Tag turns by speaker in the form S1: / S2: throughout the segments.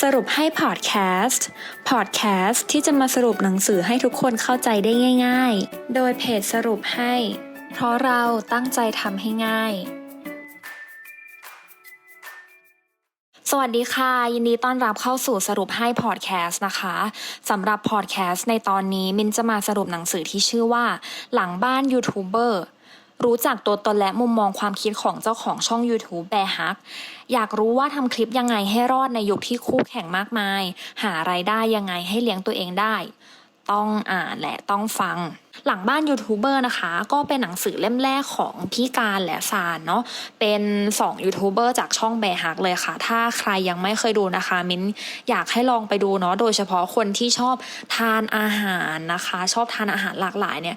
S1: สรุปให้พอดแคสต์ พอดแคสต์ที่จะมาสรุปหนังสือให้ทุกคนเข้าใจได้ง่าย ๆ โดยเพจสรุปให้ เพราะเราตั้งใจทำให้ง่าย สวัสดีค่ะ ยินดีต้อนรับเข้าสู่สรุปให้พอดแคสต์นะคะสำหรับพอดแคสต์ในตอนนี้มินจะมาสรุปหนังสือที่ชื่อว่า หลังบ้านยูทูบเบอร์ รู้จักตัวตนและมุมมองความคิดของเจ้าของช่อง YouTube แบร์ฮัก อยากรู้ว่าทำคลิปยังไงให้รอดในยุคที่คู่แข่งมากมาย หาไรายได้ยังไงให้เลี้ยงตัวเองได้ ต้องอ่านและต้องฟัง หลังบ้านยูทูบเบอร์นะคะ ก็เป็นหนังสือเล่มแรกของพี่การและซานเนาะ เป็น2ยูทูบเบอร์จากช่องแบร์ฮักเลยค่ะ ถ้าใครยังไม่เคยดูนะคะ มิ้นอยากให้ลองไปดูเนาะ โดยเฉพาะคนที่ชอบทานอาหารนะคะ ชอบทานอาหารหลากหลายเนี่ย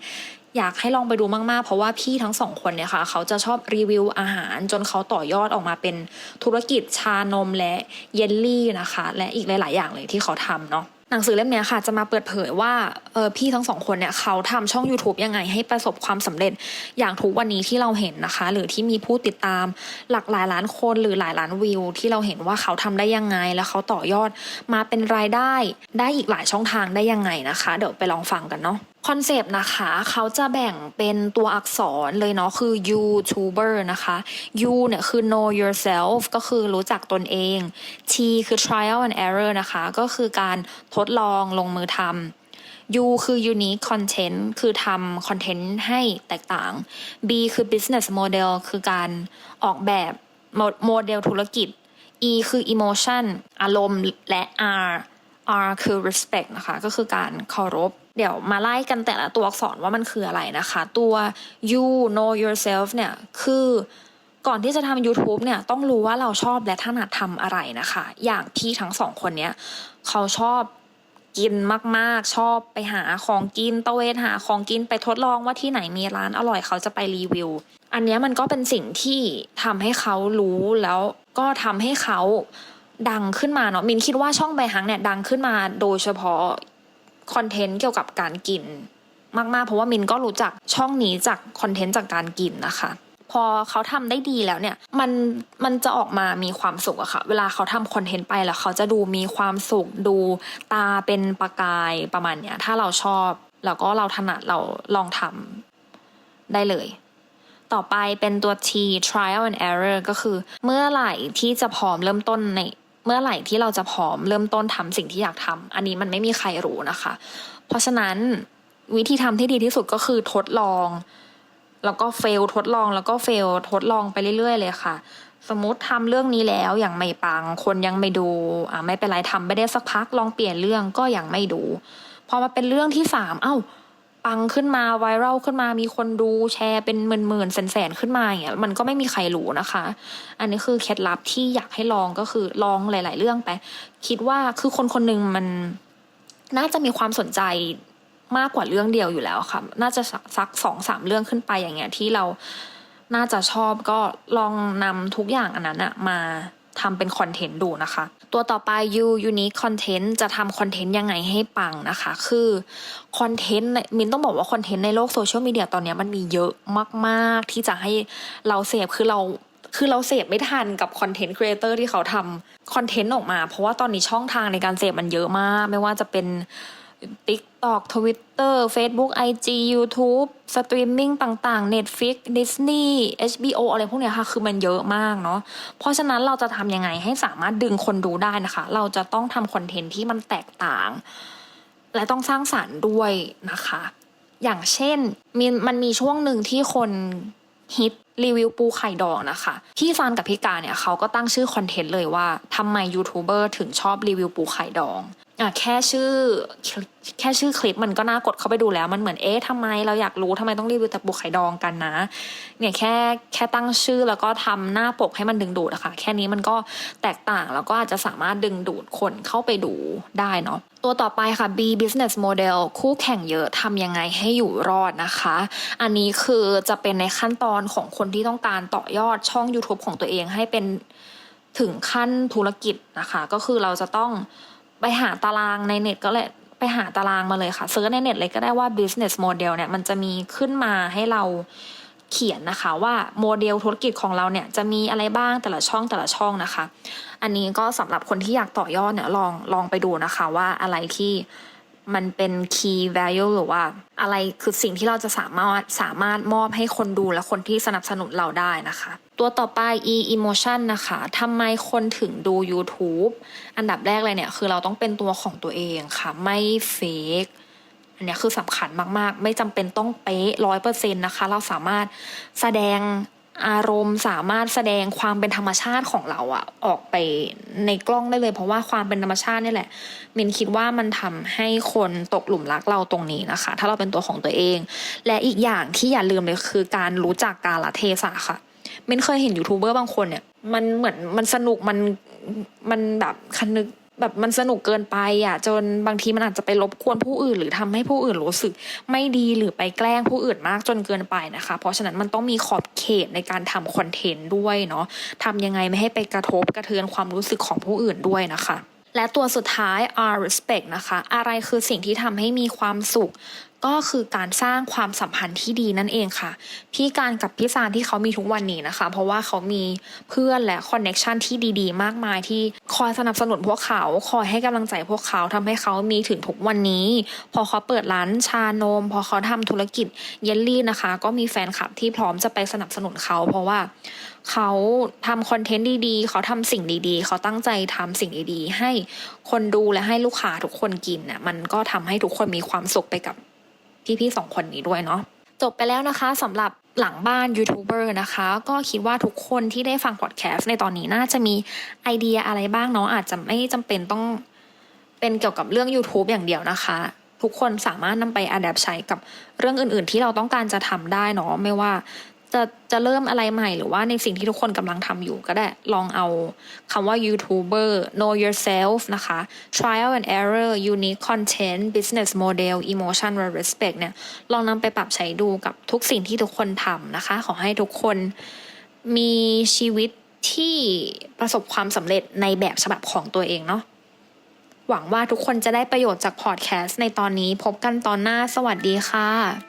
S1: อยากให้ลองไปดูมากๆ เพราะว่าพี่ทั้งสองคนเนี่ยค่ะ เขาจะชอบรีวิวอาหารจนเขาต่อยอดออกมาเป็นธุรกิจชานมและเยลลี่นะคะ และอีกหลาย ๆ อย่างเลยที่เขาทำเนาะหนังสือเล่มนี้ค่ะจะมาเปิดเผยว่าเออพี่ทั้งสองคนเนี่ยเขาทำช่อง YouTube ยังไงให้ประสบความสำเร็จ อย่างทุกวันนี้ที่เราเห็นนะคะ หรือที่มีผู้ติดตามหลักหลายล้านคนหรือหลายล้านวิว ที่เราเห็นว่าเขาทำได้ยังไง แล้วเขาต่อยอดมาเป็นรายได้ได้อีกหลายช่องทางได้ยังไงนะคะ เดี๋ยวไปลองฟังกันเนาะ คอนเซปต์นะคะ เขาจะแบ่งเป็นตัวอักษรเลยเนาะคือ YouTuber นะคะ U เนี่ยคือ know yourself ก็คือรู้จักตนเอง T คือ trial and error นะคะ ก็คือการทดลองลงมือทำ U คือ unique content คือทำคอนเทนต์ให้แตกต่าง B คือ business model คือการออกแบบโมเดลธุรกิจ E คือ emotion อารมณ์ และ R R คือ respect นะคะ ก็คือการเคารพ เดี๋ยวมาไล่กันแต่ละตัวอักษรว่ามันคืออะไรนะคะ ตัว you know yourself เนี่ยคือก่อนที่จะทำ YouTube เนี่ยต้องรู้ว่าเราชอบและถนัดทำอะไรนะคะ อย่างพี่ทั้งสองคนเนี้ยเขาชอบกินมาก ๆ ชอบไปหาของกินตะเวนหาของกินไปทดลองว่าที่ไหนมีร้านอร่อยเขาจะไปรีวิว อันนี้มันก็เป็นสิ่งที่ทำให้เขารู้แล้วก็ทำให้เขาดังขึ้นมาเนาะมินคิดว่าช่องใบฮังเนี่ยดังขึ้นมาโดยเฉพาะ คอนเทนต์เกี่ยวกับการกิน มากๆ เพราะว่ามินก็รู้จักช่องนี้จากคอนเทนต์จากการกินนะคะ พอเขาทำได้ดีแล้วเนี่ยมันมันจะออกมามีความสุขอะค่ะเวลาเขาทำคอนเทนต์ไปแล้วเขาจะดูมีความสุขดูตาเป็นประกายประมาณเนี้ยถ้าเราชอบแล้วก็เราถนัดเราลองทำได้เลย ต่อไปเป็นตัว T trial and error ก็คือ เมื่อไหร่ที่จะพร้อมเริ่มต้นใน เมื่อไหร่ที่เราจะพร้อมเริ่มต้นทำสิ่งที่อยากทำอันนี้มันไม่มีใครรู้นะคะ เพราะฉะนั้นวิธีทำที่ดีที่สุดก็คือทดลอง แล้วก็เฟลทดลองแล้วก็เฟลทดลองไปเรื่อย ๆ เลยค่ะ สมมติทำเรื่องนี้แล้วอย่างไม่ปัง คนยังไม่ดูอ่าไม่เป็นไรทำไม่ได้สักพักลองเปลี่ยนเรื่องก็ยังไม่ดูพอมาเป็นเรื่องที่สามเอ้า ปังขึ้นมาไวรัลขึ้นมามีคนดูแชร์เป็นหมื่นๆแสนๆขึ้นมาอย่างเงี้ยมันก็ไม่มีใครรู้นะคะ อันนี้คือเคล็ดลับที่อยากให้ลองก็คือลองหลาย ๆ เรื่องไป คิดว่าคือคนคนหนึ่งมันน่าจะมีความสนใจมากกว่าเรื่องเดียวอยู่แล้วค่ะ น่าจะสักสองสามเรื่องขึ้นไปอย่างเงี้ยที่เราน่าจะชอบก็ลองนำทุกอย่างอันนั้นอะมา ทำเป็นคอนเทนต์ดูนะคะ ตัวต่อไป you unique content จะทำคอนเทนต์ยังไงให้ปังนะคะ คือคอนเทนต์มินต้องบอกว่าคอนเทนต์ในโลกโซเชียลมีเดียตอนนี้มันมีเยอะมากๆที่จะให้เราเสพคือเราคือเราเสพไม่ทันกับคอนเทนต์ครีเอเตอร์ที่เขาทำคอนเทนต์ออกมา เพราะว่าตอนนี้ช่องทางในการเสพมันเยอะมาก ไม่ว่าจะเป็น TikTok Twitter Facebook IG YouTube สตรีมมิ่งต่างๆ Netflix Disney HBO อะไรพวกเนี้ยค่ะ คือมันเยอะมากเนาะ เพราะฉะนั้นเราจะทำยังไงให้สามารถดึงคนดูได้นะคะ เราจะต้องทำคอนเทนต์ที่มันแตกต่าง และต้องสร้างสารรค์ด้วยนะคะ อย่างเช่นมีมันมีช่วงหนึ่งที่คนฮิตรีวิวปูไข่ดองนะคะ พี่ซานกับพี่กาเนี่ยเขาก็ตั้งชื่อคอนเทนต์เลยว่าทำไมยูทูบเบอร์ถึงชอบรีวิวปูไข่ดอง อะแค่ชื่อแค่ชื่อคลิปมันก็น่ากดเข้าไปดูแล้ว มันเหมือนเอ๊ะทำไมเราอยากรู้ทำไมต้องรีวิวแต่ปูไข่ดองกันนะ เนี่ยแค่แค่ตั้งชื่อแล้วก็ทำหน้าปกให้มันดึงดูดอะค่ะแค่นี้มันก็แตกต่างแล้วก็อาจจะสามารถดึงดูดคนเข้าไปดูได้เนาะตัวต่อไปค่ะ B business model คู่แข่งเยอะทำยังไงให้อยู่รอดนะคะ อันนี้คือจะเป็นในขั้นตอนของคนที่ต้องการต่อยอดช่อง YouTube ของตัวเองให้เป็นถึงขั้นธุรกิจนะคะ ก็คือเราจะต้อง ไปหาตารางในเน็ตก็เลยไปหาตารางมาเลยค่ะเซิร์ชในเน็ตเลยก็ได้ว่า business model เนี่ยมันจะมีขึ้นมาให้เราเขียนนะคะว่าโมเดลธุรกิจของเราเนี่ยจะมีอะไรบ้างแต่ละช่องแต่ละช่องนะคะ อันนี้ก็สำหรับคนที่อยากต่อยอดเนี่ยลองลองไปดูนะคะว่าอะไรที่ มันเป็น key value หรือว่า อะไรคือสิ่งที่เราจะสามารถสามารถมอบให้คนดูและคนที่สนับสนุนเราได้นะคะ ตัวต่อไป e emotion นะคะทำไมคนถึงดู YouTube อันดับแรกเลยเนี่ยคือเราต้องเป็นตัวของตัวเองค่ะไม่ fake อันเนี้ยคือสำคัญมากๆ ไม่จำเป็นต้องเป๊ะร้อยเปอร์เซ็นต์นะคะ เราสามารถแสดง อารมณ์สามารถแสดงความเป็นธรรมชาติของเราอะออกไปในกล้องได้เลย เพราะว่าความเป็นธรรมชาตินี่แหละมินคิดว่ามันทำให้คนตกหลุมรักเราตรงนี้นะคะ ถ้าเราเป็นตัวของตัวเอง และอีกอย่างที่อย่าลืมเลยคือการรู้จักกาลเทศะค่ะมินเคยเห็นยูทูบเบอร์บางคนเนี่ยมันเหมือนมันสนุกมันมันแบบคันนึก แบบมันสนุกเกินไปอะ จนบางทีมันอาจจะไปรบกวนผู้อื่น หรือทำให้ผู้อื่นรู้สึก ไม่ดีหรือไปแกล้งผู้อื่นมากจนเกินไปนะคะ เพราะฉะนั้นมันต้องมีขอบเขตในการทำคอนเทนต์ด้วยเนาะทำยังไงไม่ให้ไปกระทบกระเทือนความรู้สึกของผู้อื่นด้วยนะคะและตัวสุดท้าย are respect นะคะ อะไรคือสิ่งที่ทำให้มีความสุข ก็คือการสร้างความสัมพันธ์ที่ดีนั่นเองค่ะ พี่การกับพี่ซานที่เขามีทุกวันนี้นะคะ เพราะว่าเขามีเพื่อนและคอนเน็ชันที่ดีๆ มากมายที่คอยสนับสนุนพวกเขา คอยให้กำลังใจพวกเขาทำให้เขามีถึงทุกวันนี้ พอเขาเปิดร้านชานม พอเขาทำธุรกิจเยลลี่นะคะ ก็มีแฟนคลับที่พร้อมจะไปสนับสนุนเขา เพราะว่าเขาทำคอนเทนต์ดีๆ เขาทำสิ่งดีๆ เขาตั้งใจทำสิ่งดีๆ ให้คนดูและให้ลูกค้าทุกคนกินน่ะ มันก็ทำให้ทุกคนมีความสุขไปกับ พี่ๆสองคนนี้ด้วยเนาะจบไปแล้วนะคะสำหรับหลังบ้านยูทูบเบอร์นะคะ ก็คิดว่าทุกคนที่ได้ฟังพอดแคสต์ในตอนนี้น่าจะมีไอเดียอะไรบ้างเนาะอาจจะไม่จำเป็นต้องเป็นเกี่ยวกับเรื่อง YouTube อย่างเดียวนะคะ ทุกคนสามารถนำไปอัดแอปใช้กับเรื่องอื่นๆ ที่เราต้องการจะทำได้เนาะไม่ว่า จะจะเริ่มอะไรใหม่หรือว่าในสิ่งที่ทุกคนกำลังทำอยู่ก็ได้ ลองเอาคำว่า YouTuber know yourself นะคะ trial and error unique content business model emotion and respect เนี่ย ลองนำไปปรับใช้ดูกับทุกสิ่งที่ทุกคนทำนะคะ ขอให้ทุกคนมีชีวิตที่ประสบความสำเร็จในแบบฉบับของตัวเองเนาะ หวังว่าทุกคนจะได้ประโยชน์จากพอดแคสต์ในตอนนี้พบกันตอนหน้าสวัสดีค่ะ